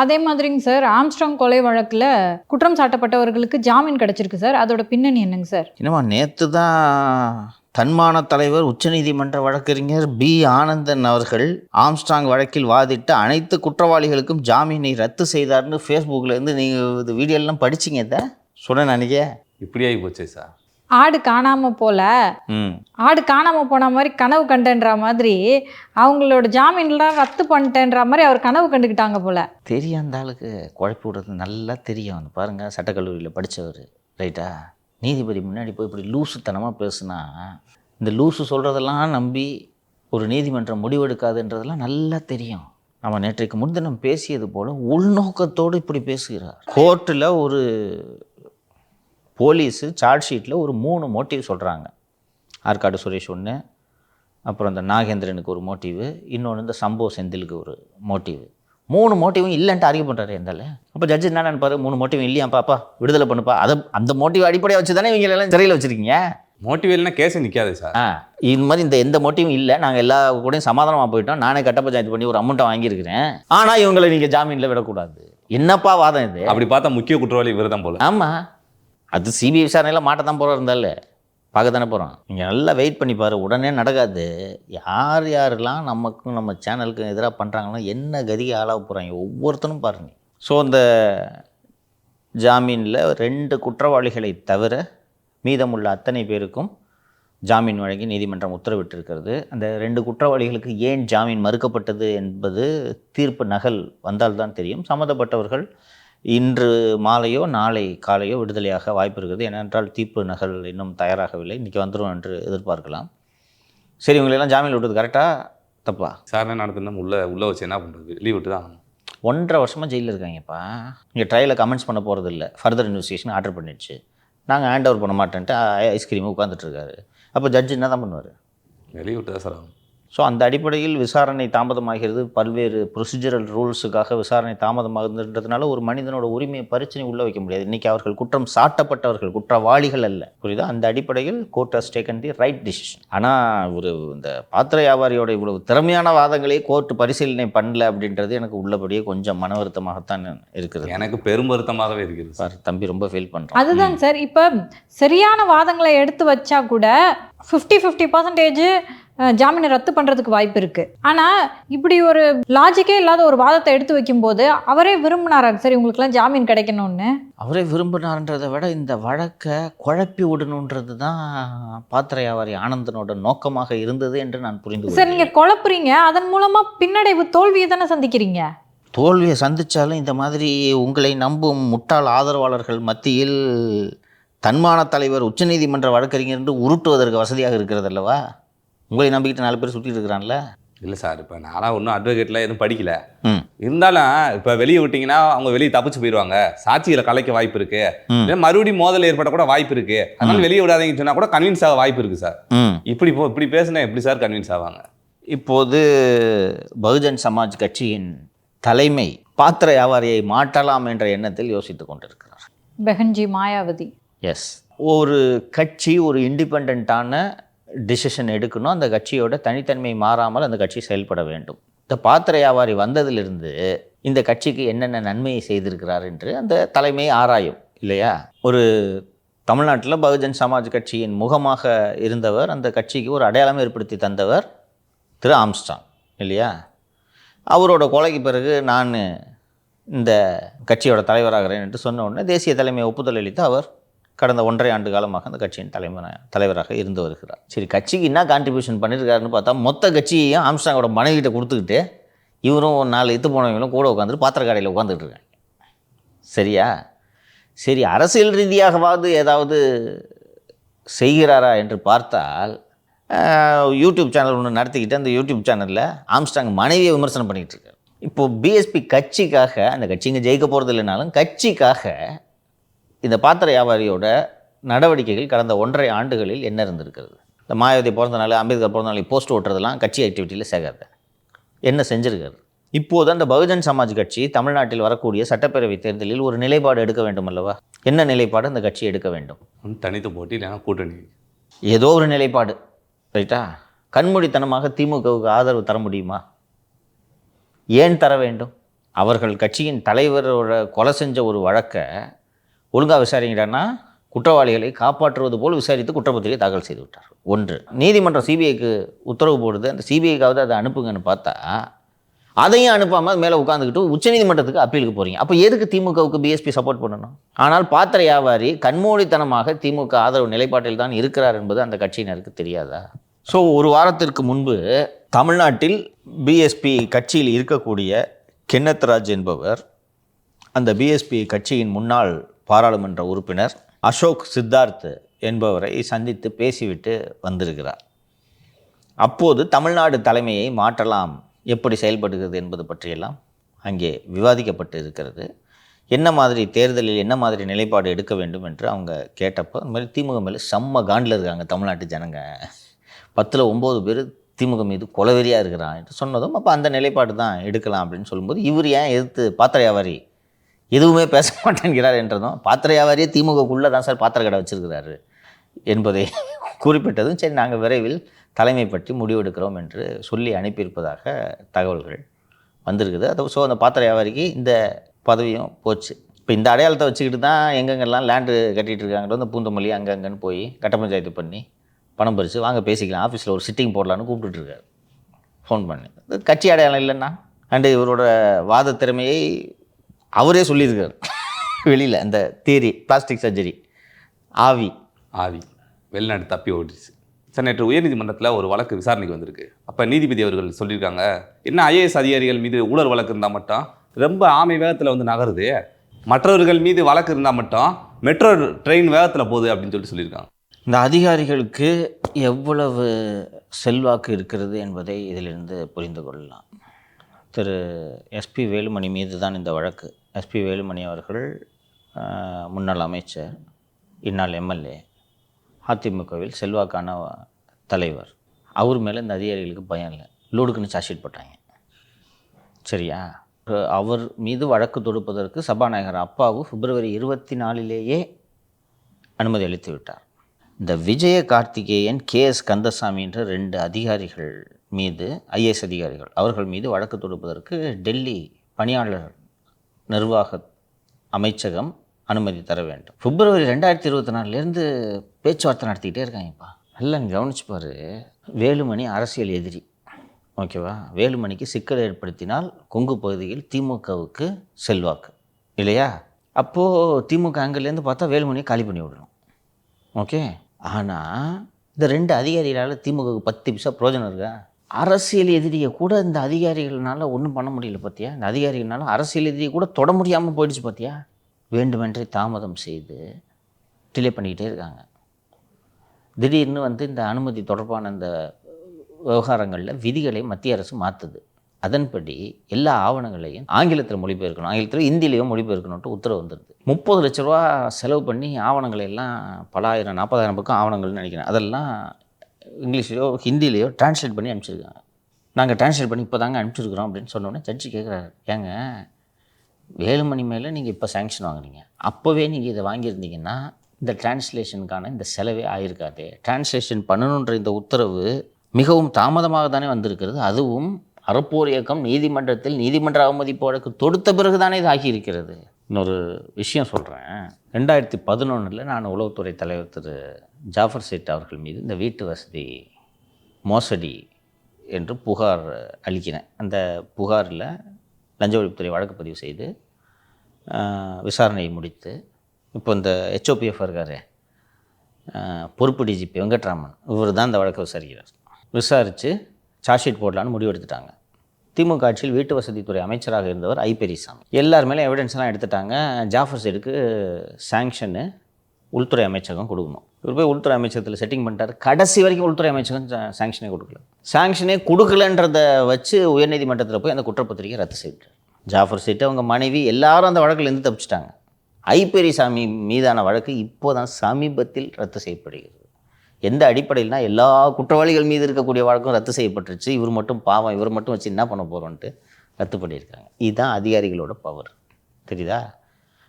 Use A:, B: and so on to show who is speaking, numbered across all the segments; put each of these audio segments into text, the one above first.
A: அதே மாதிரிங்க sir Armstrong கொலை வழக்கில் குற்றம் சாட்டப்பட்டவர்களுக்கு ஜாமீன் கிடைச்சிருக்கு சார். அதோட பின்னணி என்னங்க சார்?
B: என்னம்மா நேற்று தான் தன்மான தலைவர் உச்சநீதிமன்ற வழக்கறிஞர் பி. ஆனந்தன் அவர்கள் ஆம்ஸ்டாங் வழக்கில் வாதிட்டு அனைத்து குற்றவாளிகளுக்கும் ஜாமீனை ரத்து செய்தார்னு ஃபேஸ்புக்கில் இருந்து நீங்கள் இது வீடியோலாம் படிச்சிங்க இதை சொன்னேன் அன்றைக்கே
C: இப்படி ஆகி போச்சே சார்.
A: ஆடு காணாம போல. ஆடு காணாம போன மாதிரி கனவு கண்டேன்ற மாதிரி அவங்களோட ஜாமீன்லாம் ரத்து பண்ணிட்டேன்ற மாதிரி அவர் கனவு கண்டுக்கிட்டாங்க போல.
B: தெரியும் அந்த ஆளுக்கு குழப்பி விடுறது நல்லா தெரியும். அந்த பாருங்கள் சட்டக்கல்லூரியில் படித்தவர் ரைட்டா நீதிபதி முன்னாடி போய் இப்படி லூசுத்தனமாக பேசுனா இந்த லூசு சொல்கிறதெல்லாம் நம்பி ஒரு நீதிமன்றம் முடிவெடுக்காதுன்றதெல்லாம் நல்லா தெரியும். நம்ம நேற்றைக்கு முன்தினம் பேசியது போல் உள்நோக்கத்தோடு இப்படி பேசுகிறார். கோர்ட்டில் ஒரு போலீஸு சார்ஜ் ஷீட்டில் ஒரு மூணு மோட்டிவ் சொல்கிறாங்க ஆற்காடு சுரேஷ் ஒன்று அப்புறம் இந்த நாகேந்திரனுக்கு ஒரு மோட்டிவு இன்னொன்று இந்த சம்போ செந்திலுக்கு ஒரு மோட்டிவ் மூணு மோட்டிவும் இல்லைன்ட்டு அறிவு பண்ணுறாரு எந்தால? அப்போ ஜட்ஜு என்ன நினைப்பாரு? மூணு மோட்டிவ் இல்லையாப்பா அப்பா விடுதலை பண்ணுப்பா. அதை அந்த மோட்டிவ் அடிப்படையாக வச்சு தானே இவங்க எல்லாம் சிறையில் வச்சுருக்கீங்க?
C: மோட்டிவேல்னா கேஸே நிற்காது சார்.
B: ஆ இந்த மாதிரி இந்த எந்த மோட்டிவும் இல்லை. நாங்கள் எல்லா கூடயும் சமாதானமாக போயிட்டோம். நானே கட்ட பஞ்சாயத்து பண்ணி ஒரு அமௌண்ட்டை வாங்கியிருக்கிறேன். ஆனால் இவங்களை நீங்கள் ஜாமீனில் விடக்கூடாது. என்னப்பா வாதம் இது?
C: அப்படி பார்த்தா முக்கிய குற்றவாளி இவர் தான் போல.
B: ஆமாம் அது சிபிஐ விசாரணையில் மாட்ட தான் போகிறோம் இருந்தால. பார்க்க தானே போகிறோம் நீங்கள் நல்லா வெயிட் பண்ணி பாரு உடனே நடக்காது. யார் யாரெல்லாம் நமக்கும் நம்ம சேனலுக்கும் எதிராக பண்ணுறாங்களோ என்ன கதிக்கு ஆளாக போகிறாங்க ஒவ்வொருத்தனும் பாருங்க. ஸோ அந்த ஜாமீனில் ரெண்டு குற்றவாளிகளை தவிர மீதமுள்ள அத்தனை பேருக்கும் ஜாமீன் வழங்கி நீதிமன்றம் உத்தரவிட்டிருக்கிறது. அந்த ரெண்டு குற்றவாளிகளுக்கு ஏன் ஜாமீன் மறுக்கப்பட்டது என்பது தீர்ப்பு நகல் வந்தால்தான் தெரியும். சம்மந்தப்பட்டவர்கள் இன்று மாலையோ நாளை காலையோ விடுதலையாக வாய்ப்பு இருக்குது ஏனென்றால் தீர்ப்பு நகல் இன்னும் தயாராகவில்லை. இன்றைக்கி வந்துடும் என்று எதிர்பார்க்கலாம். சரி இவங்களெல்லாம் ஜாமீன் விட்டது கரெக்டாக தப்பா?
C: விசாரணை நடத்தினா உள்ள உள்ள வச்சு என்ன பண்ணுறது லீவ் விட்டு தான்.
B: ஒன்றரை வருஷமாக ஜெயிலில் இருக்காங்கப்பா. இங்கே ட்ரையலை கமெண்ட்ஸ் பண்ண போகிறது இல்லை ஃபர்தர் இன்வெஸ்டிகேஷன் ஆர்டர் பண்ணிடுச்சு. நாங்கள் ஹேண்ட் ஓவர் பண்ண மாட்டேன்ட்டு ஐஸ்கிரீம் உட்காந்துட்ருக்காரு அப்போ ஜட்ஜ் என்ன தான் பண்ணுவார்?
C: வெளியே விட்டு தான் சார் ஆகணும்.
B: ஸோ அந்த அடிப்படையில் விசாரணை தாமதமாகிறது. பல்வேறு ப்ரொசீஜரல் ரூல்ஸுக்காக விசாரணை தாமதமாகுதுன்றதுனால ஒரு மனிதனோட உரிமையை பரிச்சனை உள்ள வைக்க முடியாது. இன்றைக்கி அவர்கள் குற்றம் சாட்டப்பட்டவர்கள் குற்றவாளிகள் அல்ல. புரியுதா? அந்த அடிப்படையில் court has taken the right decision ஆனால் ஒரு இந்த பாத்திர வியாபாரியோட இவ்வளவு திறமையான வாதங்களே கோர்ட் பரிசீலனை பண்ணல அப்படின்றது எனக்கு உள்ளபடியே கொஞ்சம் மன வருத்தமாகத்தான் இருக்கிறது.
C: எனக்கு பெரும் வருத்தமாகவே இருக்கிறது சார்.
B: தம்பி ரொம்ப ஃபீல் பண்ணுறான்
A: அதுதாங்க சார். இப்போ சரியான வாதங்களை எடுத்து வச்சா கூட ஃபிஃப்டி ஃபிஃப்டி பர்சன்டேஜ் ஜாமீனை ரத்து பண்ணுறதுக்கு வாய்ப்பு இருக்குது ஆனால் இப்படி ஒரு லாஜிக்கே இல்லாத ஒரு வாதத்தை எடுத்து வைக்கும்போது அவரே விரும்பினாராங்க சரி உங்களுக்குலாம் ஜாமீன் கிடைக்கணும்னு.
B: அவரே விரும்பினார்ன்றதை விட இந்த வழக்கை குழப்பி விடணுன்றது தான் பாத்திர வியாபாரி ஆனந்தனோட நோக்கமாக இருந்தது என்று நான் புரிந்து
A: சார் நீங்கள் குழப்புறீங்க. அதன் மூலமாக பின்னடைவு தோல்வியை தானே சந்திக்கிறீங்க?
B: தோல்வியை சந்தித்தாலும் இந்த மாதிரி உங்களை நம்பும் முட்டாள் ஆதரவாளர்கள் மத்தியில் தன்மான தலைவர் உச்சநீதிமன்ற வழக்கறிஞர் என்று உருட்டுவதற்கு வசதியாக இருக்கிறது அல்லவா? உங்களை நம்பிக்கிட்டு நாலு பேர் சுற்றிட்டு இருக்கிறான்ல?
C: இல்லை சார் இப்போ நான்லாம் ஒன்றும் அட்வொகேட்லாம் எதுவும் படிக்கல.
B: ம்.
C: இருந்தாலும் இப்போ வெளியே விட்டீங்கன்னா அவங்க வெளியே தப்பிச்சு போயிடுவாங்க சாட்சிகளை கலைக்க வாய்ப்பு இருக்கு.
B: ம்.
C: இல்லை மறுபடியும் மோதல் ஏற்பட கூட வாய்ப்பு இருக்கு. அதனால வெளியே விடாதீங்கன்னு சொன்னா கூட கன்வின்ஸ் ஆக வாய்ப்பு இருக்கு சார்.
B: ம்.
C: இப்படி போ இப்படி பேசினா எப்படி சார் கன்வின்ஸ் ஆவாங்க?
B: இப்போது பகுஜன் சமாஜ் கட்சியின் தலைமை பாத்திர வியாபாரியை மாற்றலாம் என்ற எண்ணத்தில் யோசித்துக் கொண்டிருக்கிறார்.
A: பெஹன்ஜி மாயாவதி.
B: எஸ் ஒரு கட்சி ஒரு இண்டிபெண்ட்டான டிசிஷன் எடுக்கணும். அந்த கட்சியோட தனித்தன்மை மாறாமல் அந்த கட்சி செயல்பட வேண்டும். இந்த பாத்திர வியாபாரி வந்ததிலிருந்து இந்த கட்சிக்கு என்னென்ன நன்மையை செய்திருக்கிறார் என்று அந்த தலைமை ஆராயும் இல்லையா? ஒரு தமிழ்நாட்டில் பகுஜன் சமாஜ் கட்சியின் முகமாக இருந்தவர் அந்த கட்சிக்கு ஒரு அடையாளம் ஏற்படுத்தி தந்தவர் திரு ஆம்ஸ்டாங் இல்லையா? அவரோட கொலைக்கு பிறகு நான் இந்த கட்சியோட தலைவராகிறேன் என்று சொன்ன உடனே தேசிய தலைமை ஒப்புதல் அளித்து அவர் கடந்த ஒன்றரை ஆண்டு காலமாக அந்த கட்சியின் தலைமை தலைவராக இருந்து வருகிறார். சரி கட்சிக்கு என்ன கான்ட்ரிபியூஷன் பண்ணியிருக்காருன்னு பார்த்தா மொத்த கட்சியையும் ஆம்ஸ்டாங்கோட மனைவிகிட்ட கொடுத்துக்கிட்டு இவரும் ஒரு நாலு இத்து போனவங்களும் கூட உட்காந்துட்டு பாத்திரக்காடையில் உட்காந்துட்டு இருக்காங்க. சரியா? சரி அரசியல் ரீதியாகவாவது ஏதாவது செய்கிறாரா என்று பார்த்தால் யூடியூப் சேனல் ஒன்று நடத்திக்கிட்டு அந்த யூடியூப் சேனலில் ஆம்ஸ்டாங் மனைவியை விமர்சனம் பண்ணிகிட்டு இருக்காரு. இப்போது பிஎஸ்பி கட்சிக்காக அந்த கட்சி இங்கே ஜெயிக்க போகிறது இல்லைனாலும் கட்சிக்காக இந்த பாத்திர வியாபாரியோட நடவடிக்கைகள் கடந்த ஒன்றரை ஆண்டுகளில் என்ன இருந்திருக்கிறது? இந்த மாயாவதி பிறந்த நாள் அம்பேத்கர் பிறந்த நாளைக்கு போஸ்ட் ஓட்டுறதெல்லாம் கட்சி ஆக்டிவிட்டியில் சேகாது. என்ன செஞ்சிருக்காரு? இப்போது அந்த பகுஜன் சமாஜ் கட்சி தமிழ்நாட்டில் வரக்கூடிய சட்டப்பேரவை தேர்தலில் ஒரு நிலைப்பாடு எடுக்க வேண்டும் அல்லவா? என்ன நிலைப்பாடு அந்த கட்சி எடுக்க வேண்டும்?
C: தனித்து போட்டி இல்லைன்னா கூட்டணி.
B: ஏதோ ஒரு நிலைப்பாடு ரைட்டா கண்மூடித்தனமாக திமுகவுக்கு ஆதரவு தர முடியுமா? ஏன் தர வேண்டும்? அவர்கள் கட்சியின் தலைவரோட கொலை செஞ்ச ஒரு வழக்கை ஒழுங்காக விசாரிங்கடான்னா குற்றவாளிகளை காப்பாற்றுவது போல் விசாரித்து குற்றப்பத்திரிகை தாக்கல் செய்து விட்டார். ஒன்று. நீதிமன்றம் சிபிஐக்கு உத்தரவு போடுது. அந்த சிபிஐக்காவது அதை அனுப்புங்கன்னு பார்த்தா அதையும் அனுப்பாமல் மேலே உட்காந்துக்கிட்டு உச்சநீதிமன்றத்துக்கு அப்பீலுக்கு போகிறீங்க அப்போ எதுக்கு திமுகவுக்கு பிஎஸ்பி சப்போர்ட் பண்ணணும்? ஆனால் பாத்திர வியாபாரி கண்மூடித்தனமாக திமுக ஆதரவு நிலைப்பாட்டில் தான் இருக்கிறார் என்பது அந்த கட்சியினருக்கு தெரியாதா? ஸோ ஒரு வாரத்திற்கு முன்பு தமிழ்நாட்டில் பிஎஸ்பி கட்சியில் இருக்கக்கூடிய கென்னத்ராஜ் என்பவர் அந்த பிஎஸ்பி கட்சியின் முன்னாள் பாராளுமன்ற உறுப்பினர் அசோக் சித்தார்த் என்பவரை சந்தித்து பேசிவிட்டு வந்திருக்கிறார். அப்போது தமிழ்நாடு தலைமையை மாற்றலாம் எப்படி செயல்படுகிறது என்பது பற்றியெல்லாம் அங்கே விவாதிக்கப்பட்டு இருக்கிறது. என்ன மாதிரி தேர்தலில் என்ன மாதிரி நிலைப்பாடு எடுக்க வேண்டும் என்று அவங்க கேட்டப்போ இந்த மாதிரி திமுக மேலே செம்ம காண்டில் இருக்காங்க தமிழ்நாட்டு ஜனங்க. பத்தில் ஒம்பது பேர் திமுக மீது கொலவெறியாக இருக்கிறான் என்று சொன்னதும் அப்போ அந்த நிலைப்பாடு தான் எடுக்கலாம் அப்படின்னு சொல்லும்போது இவர் ஏன் எதிர்த்து பாத்திர வியாபாரி எதுவுமே பேச மாட்டேங்கிறார் என்றதும் பாத்திர வியாபாரியே திமுகக்குள்ளே தான் சார் பாத்திர கடை வச்சுருக்கிறாரு என்பதை குறிப்பிட்டதும் சரி நாங்கள் விரைவில் தலைமை பற்றி முடிவெடுக்கிறோம் என்று சொல்லி அனுப்பியிருப்பதாக தகவல்கள் வந்திருக்குது. அது ஸோ அந்த பாத்திர வியாபாரிக்கு இந்த பதவியும் போச்சு. இப்போ இந்த அடையாளத்தை வச்சுக்கிட்டு தான் எங்கெங்கெல்லாம் லேண்டு கட்டிகிட்டு இருக்காங்களோ அந்த பூந்தமல்லி அங்கங்கன்னு போய் கட்ட பஞ்சாயத்து பண்ணி பணம் பறித்து வாங்க பேசிக்கலாம் ஆஃபீஸில் ஒரு சிட்டிங் போடலான்னு கூப்பிட்டுருக்காரு ஃபோன் பண்ணி. கட்சி அடையாளம் இல்லைன்னா அண்டு இவரோட வாத திறமையை அவரே சொல்லியிருக்காரு. வெளியில் அந்த தியரி பிளாஸ்டிக் சர்ஜரி ஆவி.
C: ஆவி. வெளிநாடு தப்பி ஓடிச்சு சார் நேற்று உயர்நீதிமன்றத்தில் ஒரு வழக்கு விசாரணைக்கு வந்திருக்கு. அப்போ நீதிபதி அவர்கள் சொல்லியிருக்காங்க என்ன ஐஏஎஸ் அதிகாரிகள் மீது ஊழல் வழக்கு இருந்தால் மட்டும் ரொம்ப ஆமை வேகத்தில் வந்து நகருது. மற்றவர்கள் மீது வழக்கு இருந்தால் மட்டும் மெட்ரோ ட்ரெயின் வேகத்தில் போகுது அப்படின்னு சொல்லிட்டு சொல்லியிருக்காங்க.
B: இந்த அதிகாரிகளுக்கு எவ்வளவு செல்வாக்கு இருக்கிறது என்பதை இதிலிருந்து புரிந்து கொள்ளலாம். திரு எஸ்பி வேலுமணி மீது தான் இந்த வழக்கு. எஸ்பி வேலுமணி அவர்கள் முன்னாள் அமைச்சர் இந்நாள் எம்எல்ஏ அதிமுகவில் செல்வாக்கான தலைவர். அவர் மேலே இந்த அதிகாரிகளுக்கு பயம் இல்லை. லோடுக்குன்னு சார்ஜ் போட்டாங்க. சரியா? அவர் மீது வழக்கு தொடுப்பதற்கு சபாநாயகர் அப்பாவு பிப்ரவரி இருபத்தி நாலிலேயே அனுமதி அளித்து விட்டார் இந்த விஜய கார்த்திகேயன் கே எஸ் கந்தசாமி என்ற ரெண்டு அதிகாரிகள் மீது ஐஏஎஸ் அதிகாரிகள் அவர்கள் மீது வழக்கு தொடுப்பதற்கு டெல்லி பணியாளர் நிர்வாக அமைச்சகம் அனுமதி தர வேண்டும். பிப்ரவரி ரெண்டாயிரத்தி இருபத்தி நாலுலேருந்து பேச்சுவார்த்தை நடத்திக்கிட்டே இருக்காங்கப்பா. நல்லா கவனிச்சுப்பார் கவனிச்சு பாரு. வேலுமணி அரசியல் எதிரி. ஓகேவா? வேலுமணிக்கு சிக்கல் ஏற்படுத்தினால் கொங்கு பகுதியில் திமுகவுக்கு செல்வாக்கு. இல்லையா? அப்போது திமுக அங்கிலேருந்து பார்த்தா வேலுமணியை காலி பண்ணி விடணும். ஓகே? ஆனால் இந்த ரெண்டு அதிகாரிகளால் திமுகவுக்கு பத்து பைசா பிரயோஜனம் இருக்கா? அரசியல் எதிரியை கூட இந்த அதிகாரிகள்னால ஒன்றும் பண்ண முடியல பார்த்தியா இந்த அதிகாரிகள்னால அரசியல் எதிரியை கூட தொட முடியாமல் போயிடுச்சு பார்த்தியா வேண்டுமென்றே தாமதம் செய்து டிலே பண்ணிக்கிட்டே இருக்காங்க. திடீர்னு வந்து இந்த அனுமதி தொடர்பான இந்த விவகாரங்களில் விதிகளை மத்திய அரசு மாற்றுது அதன்படி எல்லா ஆவணங்களையும் ஆங்கிலத்தில் மொழிபெயர்க்கணும். ஆங்கிலத்தில் இந்தியிலையும் மொழிபெயர்க்கணுன்ட்டு உத்தரவு வந்துடுது முப்பது லட்ச ரூபா செலவு பண்ணி ஆவணங்களை எல்லாம் பல ஆயிரம் நாற்பதாயிரம் பக்கம் ஆவணங்கள்னு நினைக்கிறேன். அதெல்லாம் இங்கிலீஷ்லையோ ஹிந்திலேயோ டிரான்ஸ்லேட் பண்ணி அனுப்பிச்சிருக்காங்க. நாங்கள் டிரான்ஸ்லேட் பண்ணி இப்போ தாங்க அனுப்பிச்சிருக்கிறோம் அப்படின்னு சொன்னோடனே ஜட்ஜி கேட்குறாரு ஏங்க வேலுமணி மேலே நீங்கள் இப்போ சேங்ஷன் வாங்குறீங்க அப்போவே நீங்கள் இதை வாங்கியிருந்தீங்கன்னா இந்த டிரான்ஸ்லேஷனுக்கான இந்த செலவே ஆயிருக்காது. டிரான்ஸ்லேஷன் பண்ணணுன்ற இந்த உத்தரவு மிகவும் தாமதமாக தானே வந்திருக்கிறது. அதுவும் அறப்போர் இயக்கம் நீதிமன்றத்தில் நீதிமன்ற அவமதிப்பு வழக்கு தொடுத்த பிறகு தானே இது ஆகியிருக்கிறது. இன்னொரு விஷயம் சொல்கிறேன் ரெண்டாயிரத்தி பதினொன்றில் நான் உளவுத்துறை தலைவர் திரு. ஜாஃபர் சேட் அவர்கள் மீது இந்த வீட்டு வசதி மோசடி என்று புகார் அளிக்கிறேன் அந்த புகாரில் லஞ்ச ஒழிப்புத்துறை வழக்கு பதிவு செய்து விசாரணையை முடித்து இப்போ இந்த ஹெச்ஓபிஎஃப் இருக்கார். பொறுப்பு டிஜிபி வெங்கட்ராமன். இவர் தான் இந்த வழக்கை விசாரிக்கிறார். விசாரித்து சார்ஜ் ஷீட் போடலான்னு முடிவெடுத்துட்டாங்க. திமுக ஆட்சியில் வீட்டு வசதித்துறை அமைச்சராக இருந்தவர் ஐ. பெரியசாமி. எல்லார் மேலே எவிடன்ஸ்லாம் எடுத்துட்டாங்க. ஜாஃபர் சைடுக்கு சாங்ஷனு உள்துறை அமைச்சகம் கொடுக்கணும். இவர் போய் உள்துறை அமைச்சகத்தில் செட்டிங் பண்ணிட்டார். கடைசி வரைக்கும் உள்துறை அமைச்சகம் சாங்ஷனே கொடுக்கல. சாங்ஷனே கொடுக்கலன்றத வச்சு உயர்நீதிமன்றத்தில் போய் அந்த குற்றப்பத்திரிக்கை ரத்து செய்துட்டார். ஜாஃபர் சைட்டு அவங்க மனைவி எல்லாரும் அந்த வழக்கிலேருந்து தப்பிச்சிட்டாங்க. ஐ. பெரியசாமி மீதான வழக்கு இப்போ தான் சமீபத்தில் ரத்து செய்யப்படுகிறது. எந்த அடிப்படையில்னா எல்லா குற்றவாளிகள் மீது இருக்கக்கூடிய வழக்கும் ரத்து செய்யப்பட்டுருச்சு. இவர் மட்டும் பாவம் இவர் மட்டும் வச்சு என்ன பண்ண போகிறோன்ட்டு ரத்து பண்ணியிருக்காங்க. இதுதான் அதிகாரிகளோட பவர் தெரியுதா?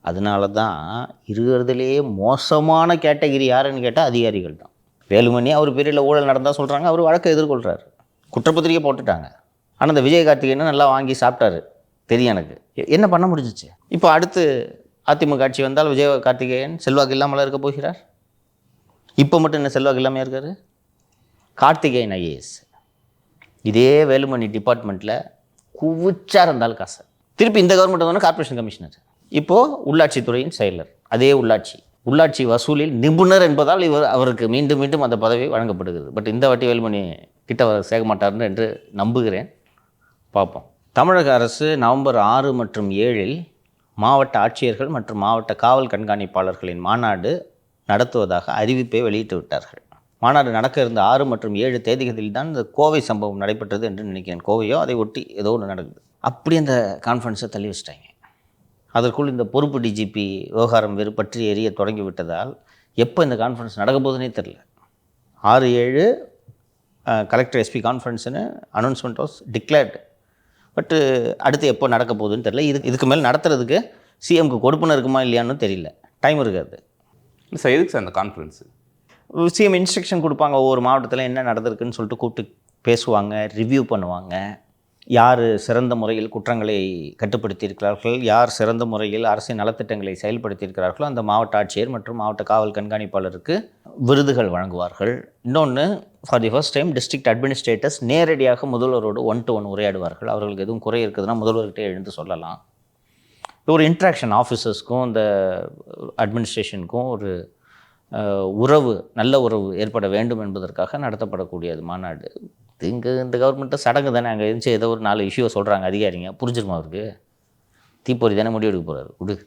B: அதனால தான் இருக்கிறதுலேயே மோசமான கேட்டகிரி யாருன்னு கேட்டால் அதிகாரிகள் தான் வேலுமணி அவர் பேரில் ஊழல் நடந்தால் சொல்கிறாங்க அவர் வழக்கை எதிர்கொள்கிறாரு குற்றப்பத்திரிக்கை போட்டுட்டாங்க. ஆனால் இந்த விஜய் கார்த்திகேயன் நல்லா வாங்கி சாப்பிட்டாரு. தெரியும் எனக்கு. எ- என்ன பண்ண முடிஞ்சிச்சு? இப்போ அடுத்து அதிமுக ஆட்சி வந்தால் விஜய கார்த்திகேயன் செல்வாக்கு இல்லாமல் இருக்க போகிறார்? இப்போ மட்டும் என்ன செல்வாக்கு இல்லாமல் இருக்கார்? கார்த்திகேயன் ஐஏஎஸ் இதே வேலுமணி டிபார்ட்மெண்ட்டில் குவிச்சா இருந்தாலும் காசு. திருப்பி இந்த கவர்மெண்ட் வந்தோன்னா கார்ப்பரேஷன் கமிஷனர் இப்போது உள்ளாட்சித்துறையின் செயலர். அதே உள்ளாட்சி. உள்ளாட்சி வசூலில் நிபுணர் என்பதால் இவர் அவருக்கு மீண்டும் மீண்டும் அந்த பதவி வழங்கப்படுகிறது. பட் இந்த வாட்டி வேலுமணி கிட்ட வர சேர மாட்டார்னு என்று நம்புகிறேன். பார்ப்போம். தமிழக அரசு நவம்பர் ஆறு மற்றும் ஏழில் மாவட்ட ஆட்சியர்கள் மற்றும் மாவட்ட காவல் கண்காணிப்பாளர்களின் மாநாடு நடத்துவதாக அறிவிப்பை வெளியிட்டு விட்டார்கள். மாநாடு நடக்க இருந்த ஆறு மற்றும் ஏழு தேதிகளில் தான் இந்த கோவை சம்பவம் நடைபெற்றது என்று நினைக்கிறேன். கோவையோ அதை ஒட்டி ஏதோ ஒன்று நடக்குது. அப்படி அந்த கான்ஃபரன்ஸை தள்ளி வச்சிட்டாங்க. அதற்குள் இந்த பொறுப்பு டிஜிபி விவகாரம் வேறு பற்றி எரிய தொடங்கி விட்டதால் எப்போ இந்த கான்ஃபரன்ஸ் நடக்க போதுன்னே தெரில ஆறு ஏழு கலெக்டர் எஸ்பி கான்ஃபரன்ஸ்னு அனௌன்ஸ்மெண்ட் வாஸ் டிக்ளேர்டு பட்டு அடுத்து எப்போ நடக்க போகுதுன்னு தெரில இதுக்கு இதுக்கு மேலே நடத்துறதுக்கு சிஎம்க்கு கொடுப்புன்னு இருக்குமா இல்லையான்னு தெரியல. டைம் இருக்காது.
C: இல்லை சார் எதுக்கு சார் அந்த கான்ஃபரன்ஸு
B: சிஎம் இன்ஸ்ட்ரக்ஷன் கொடுப்பாங்க ஒவ்வொரு மாவட்டத்தில் என்ன நடந்திருக்குன்னு சொல்லிட்டு கூப்பிட்டு பேசுவாங்க ரிவ்யூ பண்ணுவாங்க. யார் சிறந்த முறையில் குற்றங்களை கட்டுப்படுத்தியிருக்கிறார்கள் யார் சிறந்த முறையில் அரசின் நலத்திட்டங்களை செயல்படுத்தியிருக்கிறார்களோ அந்த மாவட்ட ஆட்சியர் மற்றும் மாவட்ட காவல் கண்காணிப்பாளருக்கு விருதுகள் வழங்குவார்கள். இன்னொன்று for the first time district administrators நேரடியாக முதல்வரோடு ஒன் டு ஒன் உரையாடுவார்கள். அவர்களுக்கு எதுவும் குறை இருக்குதுன்னா முதல்வர்கிட்ட எழுந்து சொல்லலாம். ஒரு இன்ட்ராக்ஷன் ஆஃபீஸர்ஸ்க்கும் இந்த அட்மினிஸ்ட்ரேஷனுக்கும் ஒரு உறவு நல்ல உறவு ஏற்பட வேண்டும் என்பதற்காக நடத்தப்படக்கூடியது மாநாடு. இங்கே இந்த கவர்மெண்ட்டு சடங்கு தானே அங்கே இருந்துச்சு ஏதோ ஒரு நாலு இஷ்யூவை சொல்கிறாங்க அதிகாரிங்க. புரிஞ்சிருமா அவருக்கு? தீப்பொறி தானே முடிவெடுக்க போகிறாரு விடு.